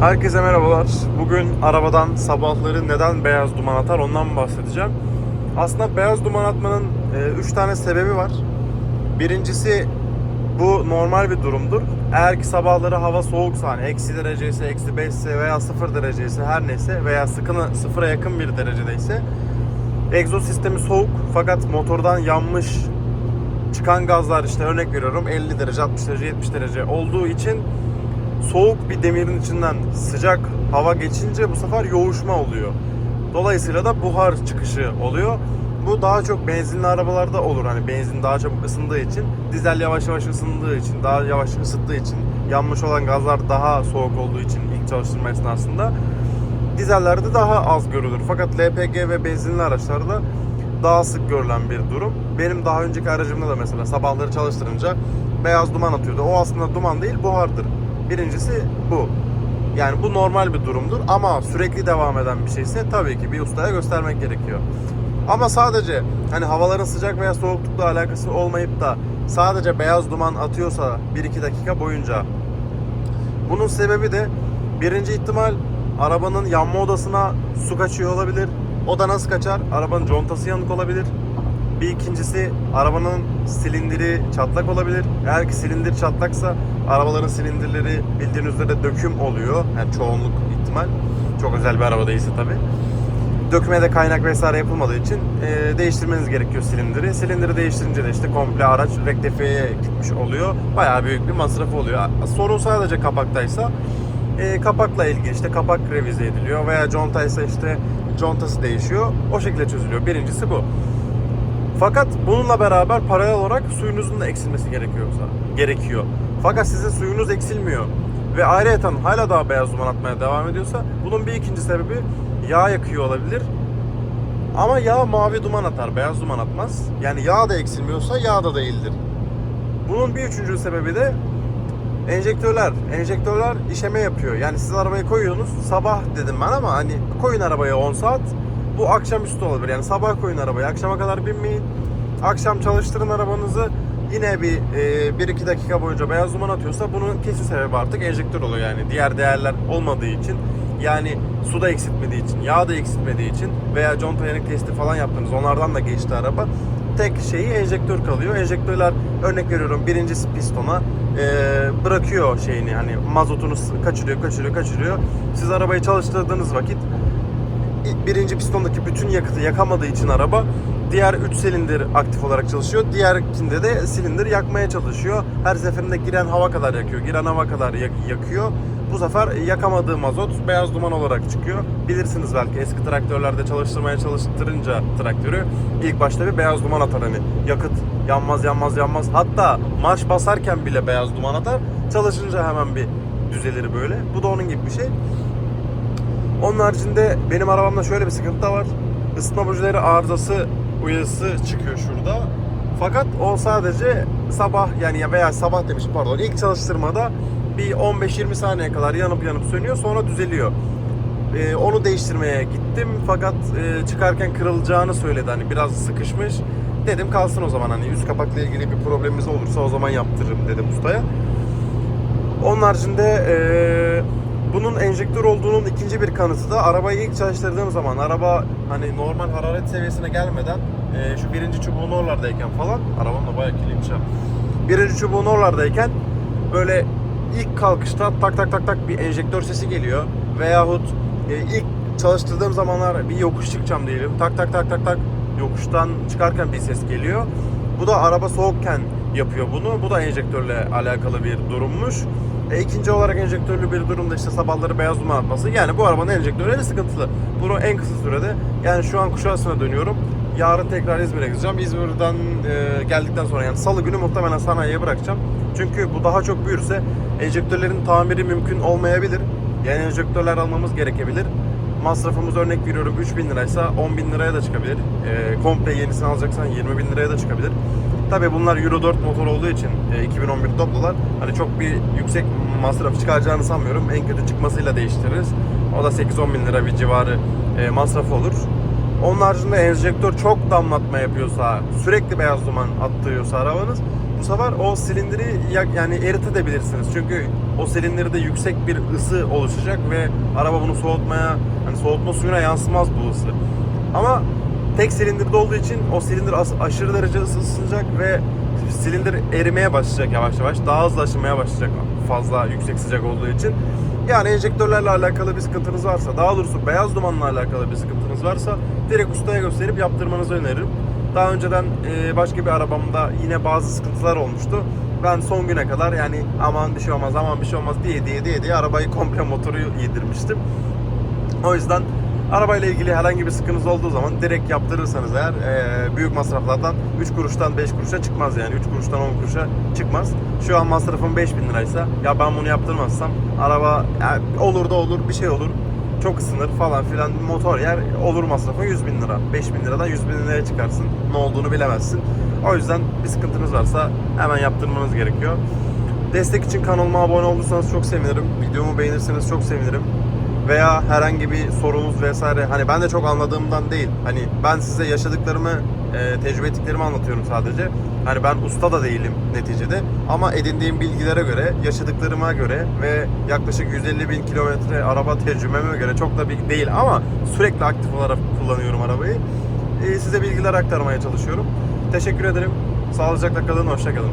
Herkese merhabalar. Bugün arabadan sabahları neden beyaz duman atar ondan bahsedeceğim. Aslında beyaz duman atmanın 3 tane sebebi var. Birincisi bu normal bir durumdur. Eğer ki sabahları hava soğuksa hani eksi dereceyse, eksi 5 ise veya 0 dereceyse her neyse veya sıkını sıfıra yakın bir derecedeyse egzoz sistemi soğuk fakat motordan yanmış çıkan gazlar işte örnek veriyorum 50 derece, 60 derece, 70 derece olduğu için soğuk bir demirin içinden sıcak hava geçince bu sefer yoğuşma oluyor. Dolayısıyla da buhar çıkışı oluyor. Bu daha çok benzinli arabalarda olur. Hani benzin daha çabuk ısındığı için, dizel yavaş yavaş ısındığı için, daha yavaş ısıttığı için, yanmış olan gazlar daha soğuk olduğu için ilk çalıştırma esnasında dizellerde daha az görülür. Fakat LPG ve benzinli araçlarda daha sık görülen bir durum. Benim daha önceki aracımda da mesela sabahları çalıştırınca beyaz duman atıyordu. O aslında duman değil, buhardır. Birincisi bu. Yani bu normal bir durumdur ama sürekli devam eden bir şeyse tabii ki bir ustaya göstermek gerekiyor. Ama sadece hani havaların sıcak veya soğuklukla alakası olmayıp da sadece beyaz duman atıyorsa 1-2 dakika boyunca bunun sebebi de birinci ihtimal arabanın yanma odasına su kaçıyor olabilir. O da nasıl kaçar? Arabanın contası yanık olabilir. Bir ikincisi arabanın silindiri çatlak olabilir. Eğer ki silindir çatlaksa arabaların silindirleri bildiğiniz üzere döküm oluyor. Yani çoğunluk ihtimal. Çok özel bir araba değilse tabi. Döküme de kaynak vesaire yapılmadığı için e, değiştirmeniz gerekiyor silindiri. Silindiri değiştirince de işte komple araç rektifiyeye gitmiş oluyor. Bayağı büyük bir masrafı oluyor. Sorun sadece kapaktaysa e, kapakla ilgili işte kapak revize ediliyor veya contaysa işte contası değişiyor. O şekilde çözülüyor. Birincisi bu. Fakat bununla beraber paralel olarak suyunuzun da eksilmesi gerekiyorsa gerekiyor. Fakat sizin suyunuz eksilmiyor ve ayrıyeten hala daha beyaz duman atmaya devam ediyorsa bunun bir ikinci sebebi yağ yakıyor olabilir. Ama yağ mavi duman atar, beyaz duman atmaz. Yani yağ da eksilmiyorsa yağ da değildir. Bunun bir üçüncü sebebi de enjektörler. Enjektörler işeme yapıyor. Yani siz arabayı koyuyorsunuz. Sabah dedim ben ama hani koyun arabaya 10 saat. Bu akşamüstü olabilir. Yani sabah koyun arabayı. Akşama kadar binmeyin. Akşam çalıştırın arabanızı. Yine bir e, 1-2 dakika boyunca beyaz duman atıyorsa bunun kesin sebebi artık enjektör oluyor yani. Diğer değerler olmadığı için yani su da eksiltmediği için, yağ da eksiltmediği için veya conta yanık testi falan yaptınız. Onlardan da geçti araba. Tek şeyi enjektör kalıyor. Enjektörler örnek veriyorum birincisi pistona e, bırakıyor şeyini hani mazotunu kaçırıyor, kaçırıyor, kaçırıyor. Siz arabayı çalıştırdığınız vakit birinci pistondaki bütün yakıtı yakamadığı için araba diğer 3 silindir aktif olarak çalışıyor. Diğerkinde de silindir yakmaya çalışıyor. Her seferinde giren hava kadar yakıyor. Giren hava kadar yak- yakıyor. Bu sefer yakamadığı mazot beyaz duman olarak çıkıyor. Bilirsiniz belki eski traktörlerde çalıştırmaya çalıştırınca traktörü ilk başta bir beyaz duman atar hani yakıt yanmaz yanmaz yanmaz. Hatta marş basarken bile beyaz duman atar. Çalışınca hemen bir düzelir böyle. Bu da onun gibi bir şey. Onun haricinde benim arabamda şöyle bir sıkıntı da var. Isıtma bujileri arızası uyarısı çıkıyor şurada. Fakat o sadece sabah yani ya veya sabah demişim pardon ilk çalıştırmada bir 15-20 saniye kadar yanıp yanıp sönüyor sonra düzeliyor. Ee, onu değiştirmeye gittim fakat e, çıkarken kırılacağını söyledi hani biraz sıkışmış. Dedim kalsın o zaman hani üst kapakla ilgili bir problemimiz olursa o zaman yaptırırım dedim ustaya. Onun haricinde eee, bunun enjektör olduğunun ikinci bir kanıtı da arabayı ilk çalıştırdığım zaman araba hani normal hararet seviyesine gelmeden eee, şu birinci çubuğun oralardayken falan arabam da bayağı ha. Birinci çubuğun oralardayken böyle ilk kalkışta tak tak tak tak bir enjektör sesi geliyor veyahut e, ilk çalıştırdığım zamanlar bir yokuş çıkacağım diyelim tak tak tak tak tak yokuştan çıkarken bir ses geliyor. Bu da araba soğukken yapıyor bunu. Bu da enjektörle alakalı bir durummuş. E, ikinci olarak enjektörlü bir durumda işte sabahları beyaz duman atması. Yani bu arabanın enjektörleri sıkıntılı. Bunu en kısa sürede yani şu an Kuşadası'na dönüyorum. Yarın tekrar İzmir'e gideceğim. İzmir'den e, geldikten sonra yani salı günü muhtemelen sanayiye bırakacağım. Çünkü bu daha çok büyürse enjektörlerin tamiri mümkün olmayabilir. Yani enjektörler almamız gerekebilir. Masrafımız örnek veriyorum 3000 liraysa 10 bin liraya da çıkabilir. E, komple yenisini alacaksan 20 bin liraya da çıkabilir. Tabii bunlar Euro 4 motor olduğu için e, 2011 Doblo'lar hani çok bir yüksek masraf çıkaracağını sanmıyorum. En kötü çıkmasıyla değiştiririz. O da 8-10 bin lira bir civarı e, masrafı olur. Onun haricinde enjektör çok damlatma yapıyorsa, sürekli beyaz duman attırıyorsa arabanız bu sefer o silindiri yani eritebilirsiniz. Çünkü o silindirde yüksek bir ısı oluşacak ve araba bunu soğutmaya hani soğutma suyuna yansımaz bu ısı. Ama tek silindirde olduğu için o silindir aşırı derece ısı- ısınacak ve silindir erimeye başlayacak yavaş yavaş. Daha hızlı aşınmaya başlayacak fazla yüksek sıcak olduğu için. Yani enjektörlerle alakalı bir sıkıntınız varsa, daha doğrusu beyaz dumanla alakalı bir sıkıntınız varsa direkt ustaya gösterip yaptırmanızı öneririm. Daha önceden e, başka bir arabamda yine bazı sıkıntılar olmuştu. Ben son güne kadar yani aman bir şey olmaz, aman bir şey olmaz diye diye diye diye arabayı komple motoru yedirmiştim. O yüzden arabayla ilgili herhangi bir sıkıntınız olduğu zaman direkt yaptırırsanız eğer e, büyük masraflardan 3 kuruştan 5 kuruşa çıkmaz yani 3 kuruştan 10 kuruşa çıkmaz. Şu an masrafım 5000 liraysa ya ben bunu yaptırmazsam araba yani olur da olur bir şey olur çok ısınır falan filan motor yer olur masrafı 100 bin lira 5 bin liradan 100 bin liraya çıkarsın ne olduğunu bilemezsin. O yüzden bir sıkıntınız varsa hemen yaptırmanız gerekiyor. Destek için kanalıma abone olursanız çok sevinirim. Videomu beğenirseniz çok sevinirim veya herhangi bir sorunuz vesaire hani ben de çok anladığımdan değil. Hani ben size yaşadıklarımı e, tecrübe ettiklerimi anlatıyorum sadece. Hani ben usta da değilim neticede. Ama edindiğim bilgilere göre yaşadıklarıma göre ve yaklaşık 150 bin kilometre araba tecrübeme göre çok da bir değil ama sürekli aktif olarak kullanıyorum arabayı. E, size bilgiler aktarmaya çalışıyorum. Teşekkür ederim. Sağlıcakla kalın hoşça kalın